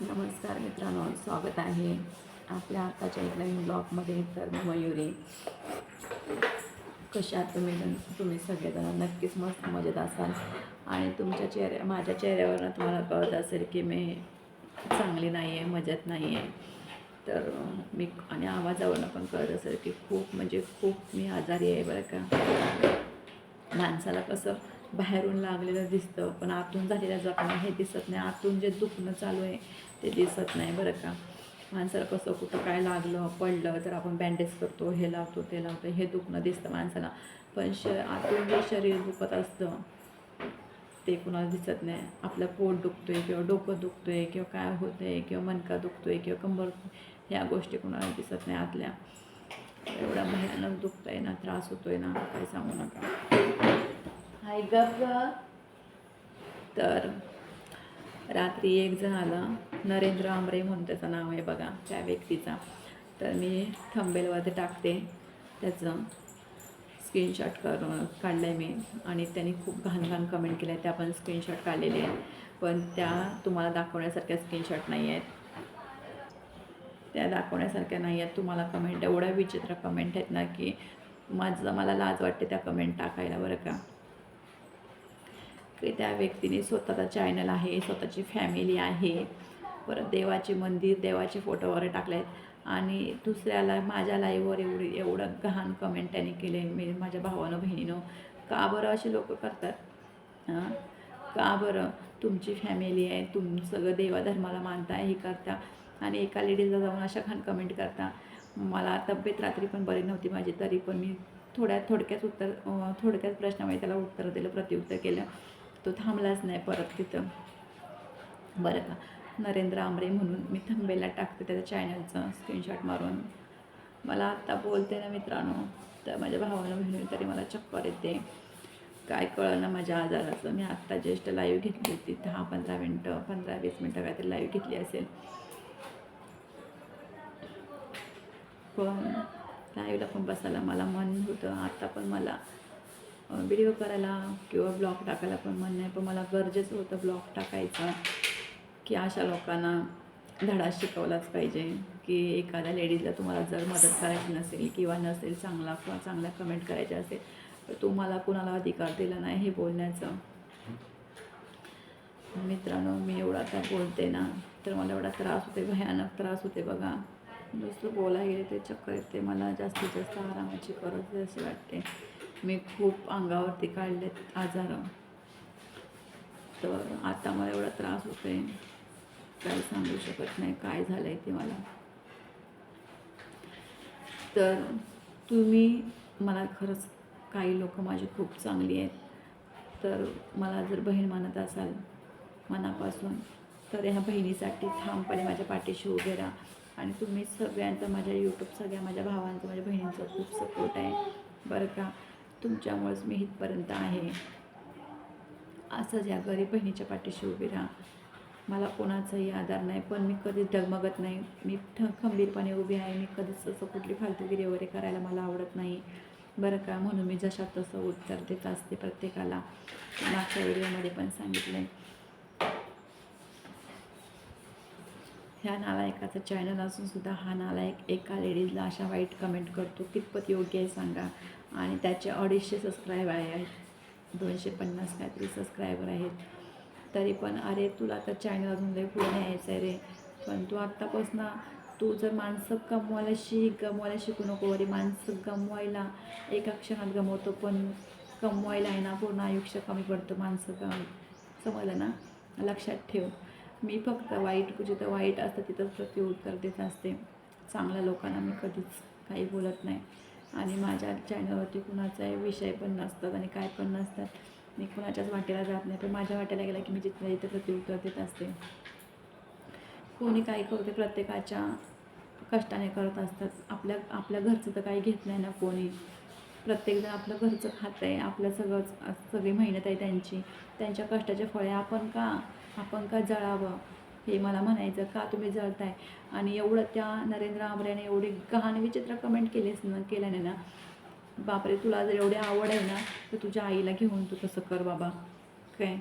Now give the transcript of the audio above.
नमस्कार मित्रांनो स्वागत आहे आपल्या आताच्या एक नवीन ब्लॉगमध्ये. तर मयुरी कशा तुम्ही? तुम्ही सगळेजण नक्कीच मस्त मजेत असाल. आणि तुमच्या चेहऱ्या माझ्या चेहऱ्यावरनं तुम्हाला कळत असेल की मी चांगली नाही आहे मजेत नाही आहे तर मी आणि आवाजावरनं पण कळत असेल की खूप म्हणजे खूप मी आजारी आहे बरं का. माणसाला कसं बाहेरून लागलेलं दिसतं पण आतून झालेलं जखमा हे दिसत नाही. आतून जे दुखणं चालू आहे ते दिसत नाही बरं का. माणसाला कसं कुठं काय लागलं पडलं तर आपण बँडेज करतो हे लावतो ते लावतो हे दुखणं दिसतं माणसाला. पण श आतून जे शरीर दुखत असतं ते कुणाला दिसत नाही. आपलं पोट दुखतो आहे किंवा डोकं दुखतो आहे किंवा काय होतं आहे किंवा मनका दुखतो आहे किंवा कंबर ह्या गोष्टी कुणाला दिसत नाही आतल्या. एवढा भयानक आहे ना त्रास होतो आहे ना काय सांगू नका. हाय गप तर रात्री एक जण आला नरेंद्र आमरे म्हणून त्याचं नाव आहे बघा त्या व्यक्तीचा. तर मी थंबेलवरती टाकते त्याचं. स्क्रीनशॉट करून काढलं आहे मी. आणि त्यांनी खूप घाण घाण कमेंट केल्या. त्या पण स्क्रीनशॉट काढलेले आहेत. पण त्या तुम्हाला दाखवण्यासारख्या स्क्रीनशॉट नाही आहेत. त्या दाखवण्यासारख्या नाही आहेत. तुम्हाला कमेंट एवढ्या विचित्र कमेंट आहेत ना की माझं मला लाज वाटते त्या कमेंट टाकायला बरं का. की त्या व्यक्तीने स्वतःचा चॅनल आहे स्वतःची फॅमिली आहे. परत देवाचे मंदिर देवाचे फोटो वगैरे टाकले आहेत आणि दुसऱ्याला माझ्या लाईव्हवर एवढी एवढं गहाण कमेंट त्यांनी केले मी माझ्या भावानं बहिणीनं. का बरं असे लोक करतात? हां? का बरं तुमची फॅमिली आहे तुम सगळं देवाधर्माला मानताय हे करता? आणि एका लेडीजला जाऊन अशा खान कमेंट करता? मला तब्येत रात्री पण बरी नव्हती माझी तरी पण मी थोड्या थोडक्यात उत्तर थोडक्याच थोडक्यात प्रश्नामध्ये त्याला उत्तर दिलं प्रत्युत्तर केलं. तो थांबलाच नाही परत तिथं. बरं का? नरेंद्र आमरे म्हणून मी थांबेला टाकते त्याच्या चॅनलचं स्क्रीनशॉट मारून. मला आत्ता बोलते ना मित्रांनो तर माझ्या भावानं बहिणी तरी मला चक्कर येते. काय कळलं ना माझ्या आजाराचं? मी आत्ता जस्ट लाईव्ह घेतली होती दहा पंधरा मिनटं पंधरा वीस मिनटं काहीतरी लाईव्ह घेतली असेल. पण लाईव्हला पण बसायला मला मन होतं आत्ता पण मला व्हिडिओ करायला किंवा ब्लॉग टाकायला पण मन नाही पण मला गरजेचं होतं ब्लॉग टाकायचं की अशा लोकांना धडा शिकवलाच पाहिजे की एखाद्या लेडीजला तुम्हाला जर मदत करायची नसेल किंवा नसेल चांगला किंवा चांगला कमेंट करायचे असेल तर तुम्हाला कुणाला अधिकार दिला नाही हे बोलण्याचं. मित्रांनो मी एवढा आता बोलते ना तर मला एवढा त्रास होते भयानक त्रास होते बघा. नुसतं बोलायला गेले ते चक्कर येते मला जास्तीत जास्त आरामाची गरज असे वाटते. मी खूप अंगावरती काढलेत आजार. तर आता मला एवढा त्रास होतोय. काही सांगू शकत नाही काय झालं आहे ते मला. तर तुम्ही मला खरंच काही लोक माझी खूप चांगली आहेत. तर मला जर बहीण मानत असाल मनापासून तर ह्या बहिणीसाठी ठामपणे माझ्या पाठीशी उभे राहा. आणि तुम्ही सगळ्यांचं माझ्या यूट्यूब सगळ्या माझ्या भावांचं माझ्या बहिणींचा खूप सपोर्ट आहे. बरं का? तुमच्यामुळेच मी इथपर्यंत आहे. असंच या गरीब बहिणीच्या पाठीशी उभी राहा. मला कोणाचाही आधार नाही पण मी कधीच डगमगत नाही. मी ठ खंबीरपणे उभी आहे. मी कधीच असं कुठली फालतूगिरी वगैरे करायला मला आवडत नाही. बरं का? म्हणून मी जशा तसं उत्तर देत असते प्रत्येकाला. मागच्या व्हिडिओमध्ये पण सांगितलं आहे ह्या नालायकाचं चॅनल असून सुद्धा हा नालायक एका लेडीजला अशा वाईट कमेंट करतो. कितपत योग्य आहे सांगा. आणि त्याचे अडीचशे सबस्क्रायबर आहेत. दोनशे पन्नास काहीतरी सबस्क्रायबर आहेत. तरी पण अरे तुला तर चॅनल अजून लय पुढे न्यायचं आहे रे. पण तू आत्तापासून तू जर माणसं कमवायला शिक गमवायला शिकू नको अरे माणसं गमवायला एका क्षणात गमवतो पण कमवायला आहे ना पूर्ण आयुष्य कमी पडतं माणसं कमी. समजलं ना? लक्षात ठेव. मी फक्त वाईट जिथं वाईट असतं तिथंच प्रत्युत्तर देत असते. चांगल्या लोकांना मी कधीच काही बोलत नाही. आणि माझ्या चॅनलवरती कुणाचाही विषय पण नसतात आणि काय पण नसतात. मी कुणाच्याच वाटेला जात नाही. पण माझ्या वाटेला गेला की मी जिथं इथं प्रत्युत्तर देत असते. कोणी काय करते प्रत्येकाच्या कष्टाने करत असतात. आपल्या आपल्या घरचं तर काही घेत नाही ना कोणी. प्रत्येकजण आपलं घरचं खात आहे आपलं सगळंच सगळी मेहनत आहे त्यांची. त्यांच्या कष्टाचे फळे आपण का आपण का जळावं? हे मला म्हणायचं का तुम्ही जळताय? आणि एवढं त्या नरेंद्र आमऱ्याने एवढी गहाण विचित्र कमेंट केलीस ना केल्याने ना बापरे तुला जर एवढी आवड आहे ना तर तुझ्या आईला घेऊन तू तसं कर बाबा. काय?